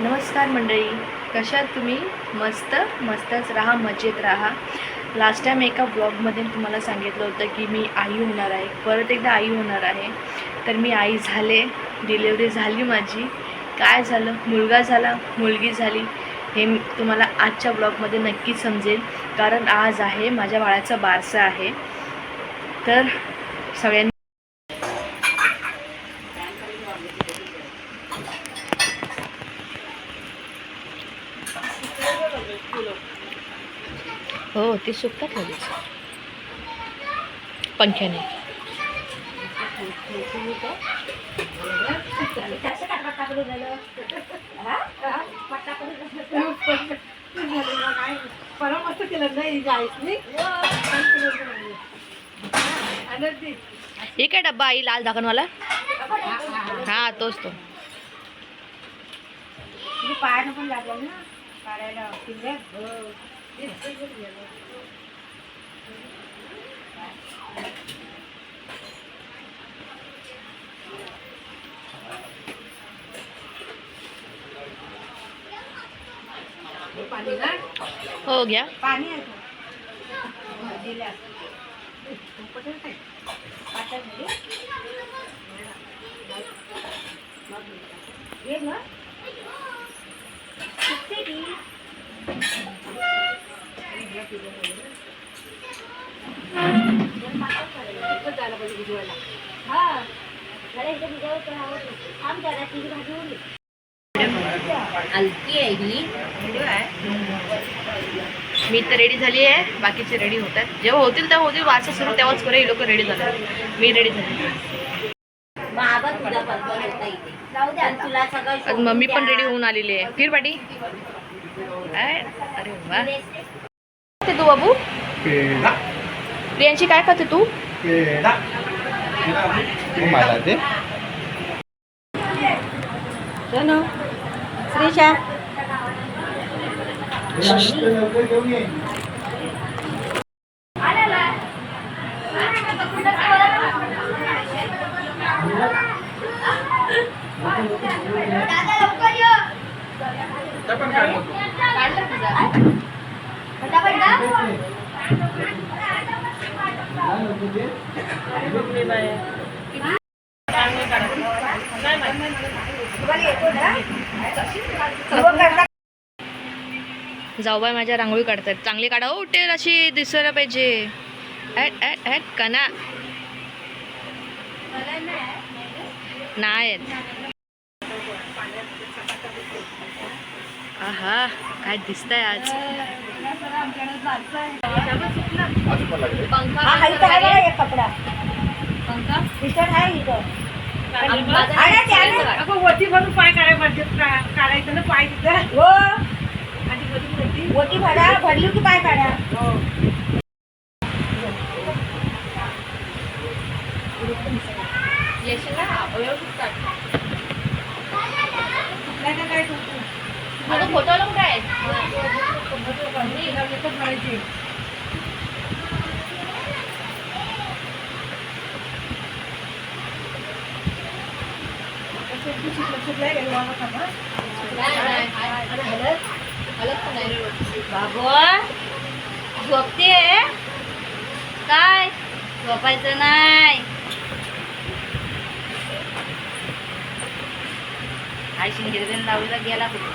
नमस्कार मंडळी कशात तुम्ही? मस्त मस्तच राहा मजेत राहा. लास्ट टाईम एका ब्लॉगमध्ये तुम्हाला सांगितलं होतं की मी आई होणार आहे. परत एकदा आई होणार आहे. तर मी आई झाले डिलेवरी झाली माझी. काय झालं? मुलगा झाला मुलगी झाली. हे तुम्हाला आजच्या ब्लॉगमध्ये नक्कीच समजेल. कारण आज आहे माझ्या बाळाचा बारसा आहे. तर सगळ्यांनी हो ते सुकतात लगेच पंख्याने. परवा मस्त केलं नाही हे काय डब्बा आई लाल दाखनवाला हा तोच तो. पायानं पण लागला ना. काढायला हो घ्या पाणी आहे का? दिलं. पटेल काय? पाटात घे. घे ना. सुटते की? इकडं जायला पाहिजे भिजवायला. हा. जरा इकडे भिजवत राहावं. थांब जरा, तिची भाजी होईल. हलकी आहे ही. मी तर रेडी झाली आहे. बाकीचे रेडी होत आहेत जेव्हा होतील तेव्हा होतील. वाचा सुरू तेव्हाच करे हे लोक रेडी झाले मी रेडी झाली. बाबा तुझा बरोबर होता इथे. जाऊ द्या तुला सगळं आज मम्मी पण रेडी होऊन आलेली आहे. फिर पाटी. काय? अरे वा. ते तू बाबू पेढा प्रियांशी काय खाते तू पेढा मला ते सोनू श्रीशा घेऊन ये जाऊ बाय माझ्या रांगोळी काढतात चांगली काढा. हो उठेल अशी दिसायला पाहिजे. ॲट ॲट ॲट कना. नाही आहा काय दिसतंय आज? कपडा. इथं आहे इथं. अगं वरती भरून पाय काढायला पाहिजे का- काढायचं ना पाय तिथं? हो. ओटी भरा भरली की पाय काढा. नाही काय करतो? फोटो काय? थांबा. बाबू झोपते काय? झोपायचं नाही. आई शिंगिरबेन लावला गेला कुठे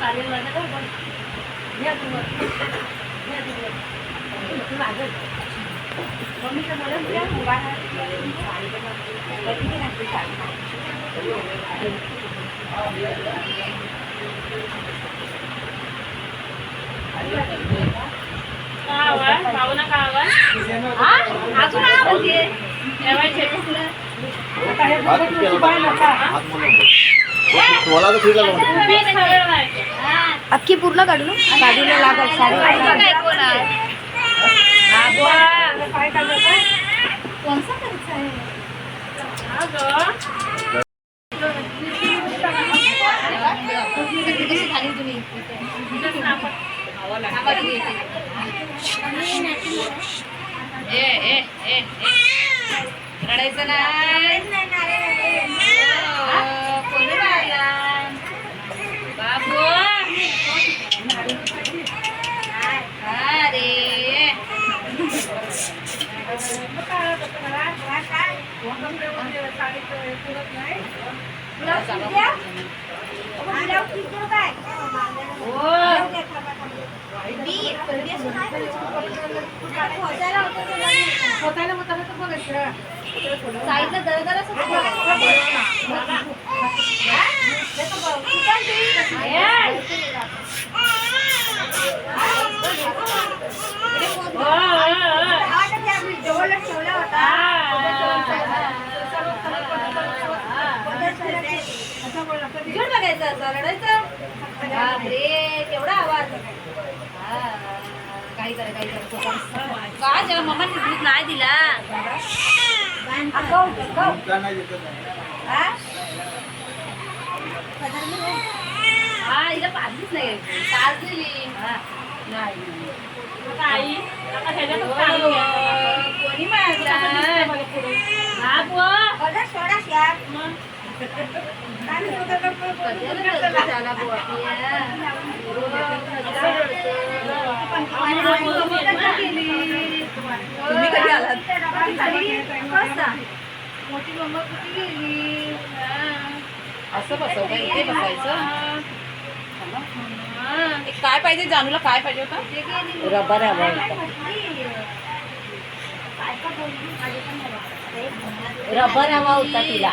हे माझी पण घालणार. नाही, आता नाही, नाही. कधी? नाही, थांबा जरा, मग बसू दे जरा. आता फक्त एकच भरायचं. हा. बाई, ही साडी दुकान धुवून नारळ काढून तोच ठेव म्हणजे बाकीचं मग नको ना आई पाय आता मम्मीचं म्हणून तुला उभा राहा. कधी बी घातली साडी. का आवाज भावना का आवाज हा? अजून हा आता हे नका. हात मुलं तर लागला अख्खी पूर्ण काढू ना? काढूला लागल काय कोण आहे? करायचं? स्वतःला स्वतःला तर काही करा काही करा काय त्याला मम्माने दूध नाही दिला का नाही देत नाही. हा हिला पाजलीच नाही पाजलेली नाही आता आई आता ह्याच्यातच काढून घ्या. कोणी कसं दिसतंय मारला मला पुढे. हा बुवा. मग. तुम्ही कधी आलात? मोठी मम्मा कुठे असं बसवता इथे बसायचं? काय पाहिजे जानूला काय पाहिजे होतं? रबर हवा रबर हवा होता तिला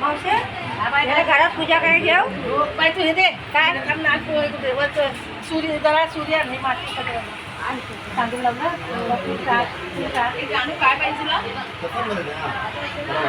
याला घरात पूजा काय घेऊ बाई तू हे दे काय नाच कुठे वरच सूर्य जरा सूर्य आणि माती तांदूळ लावला तूप टाक तूप टाक जानू काय पाहिजे तुला कसं बोलत आहे?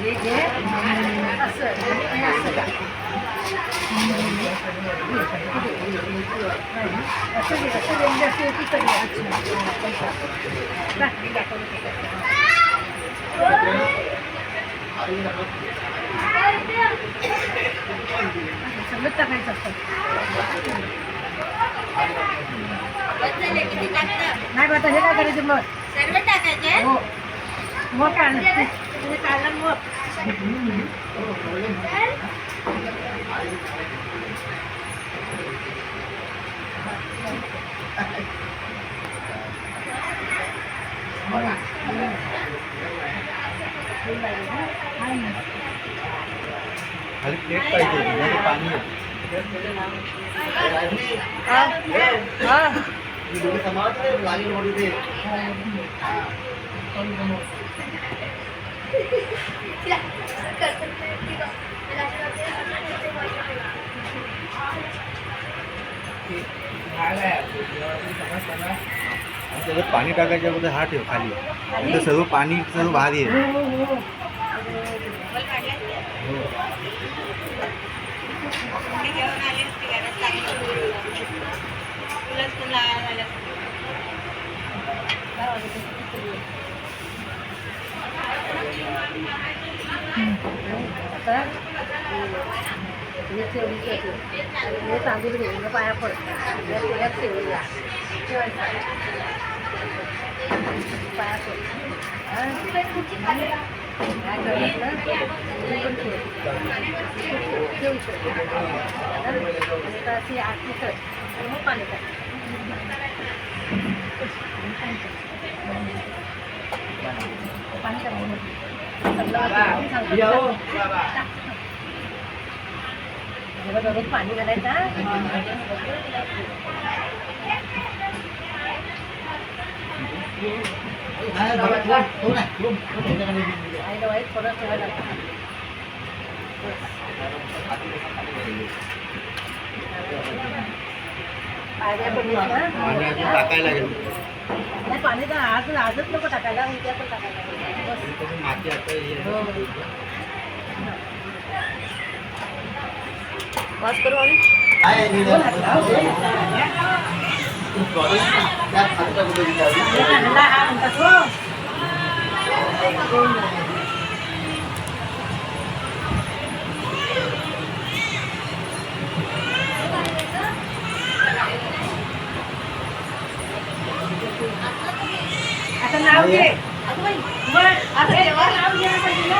हे घे. असं हे असं असं घे असं घे. असं एकी करूया. अच्छा दाख, मी दाखवलं. सगळं टाकायचं असतं नाही बा आता हे काय करायचं? मग. सर्व टाकायचे? हो. मग काय आणलं? तुम्ही काढलं मग खाली प्लेट पाहिजे त्याच्यामध्ये पाणी आहे हा हा मी दोघे सांभाळतो, लागेल म्हणून ते. आणि त्याच्यात पाणी टाकायच्या अगोदर हा ठेव खाली. सर्व पाणी सर्व बाहेर येईल हो. हे तांदूळ घेऊन पाया पडतात या तेलात ठेवूया ठेवायचं पाया पड काय करायचं हे पण ठेव. ठेवू शकतो. आणि आता अशी आरती कर आणि मग पाणी टाक पाणी टाक जरा दररोज पाणी घालायचं हा. नाही, बघा, ठेव, ठेव ना, ठेव. ठेव त्याच्यामध्ये. आई डोळ्यात थोडं ठेवायला लागतं. पायऱ्या पण आहेत ना? पाणी अजून टाकायला लागेल नाही, पाणी तर आज आजच नको टाकायला उद्या पण टाकायला. बस. करू आम्ही आहे, मी जरा- त्यात हातचा कुठे विचारली? हे खाण्याला हा म्हणतात हो. आता नाव घे बरं, आता जेव्हा नाव घे आता तुला.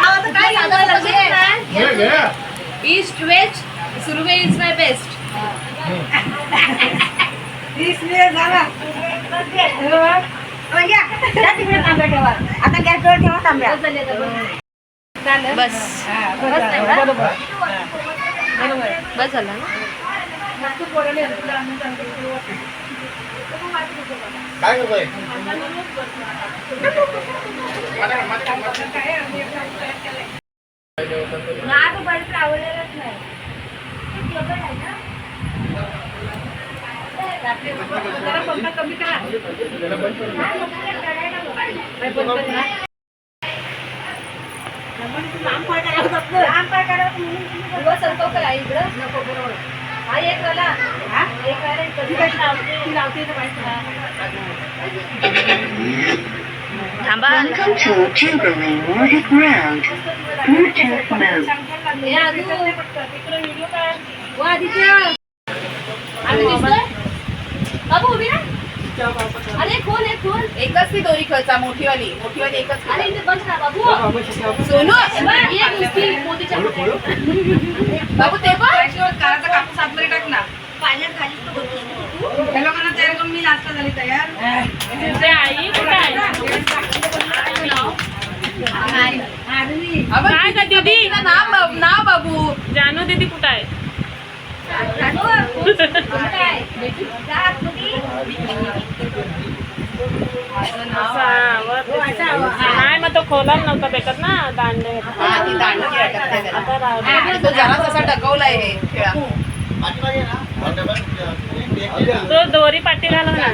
आता काय सांगायला लागले east west Surve is my best वीस मिनिट झाला. हो, घ्या. द्या तिकडे तांब्या ठेवा. आता गॅसवर ठेवा तांब्या. बस हा? बरोबर. बस झालं. काय करतोय आवडलेलंच नाही. जरा पंखा कमी करा. लांब पाय लांब पाय सरकव इकडं नको बरोबर हा एक हा एक कधी कधी लावते ती लावते माहिती थांबा Welcome to Jubilee Nordic Round. Bluetooth mode. हे आजू तिकडे व्हिडिओ काय वा आदित्य आम्ही दिसतोय उभी अरे खोल आहे खोल. एकच ती दोरी खर्चा मोठीवाली. मोठीवाली एकच अरे इथे बस ना बाबू. सोनू. नुसती मोदीच्या बाबू ते पण काराचा कापूस आतमध्ये टाक ना. पाण्यात खाली तयार करून मी नाश्ता झाली तयार. तुझे आई कुठे आहे आरवी काय का दीदी नाव बाबू नाव बाबू जानू दीदी कुठं आहे असा, वर. खोलाच नव्हता भेटत ना दांडे आता राहू दे. तो हे खेळा दोरी पाठी घालव ना.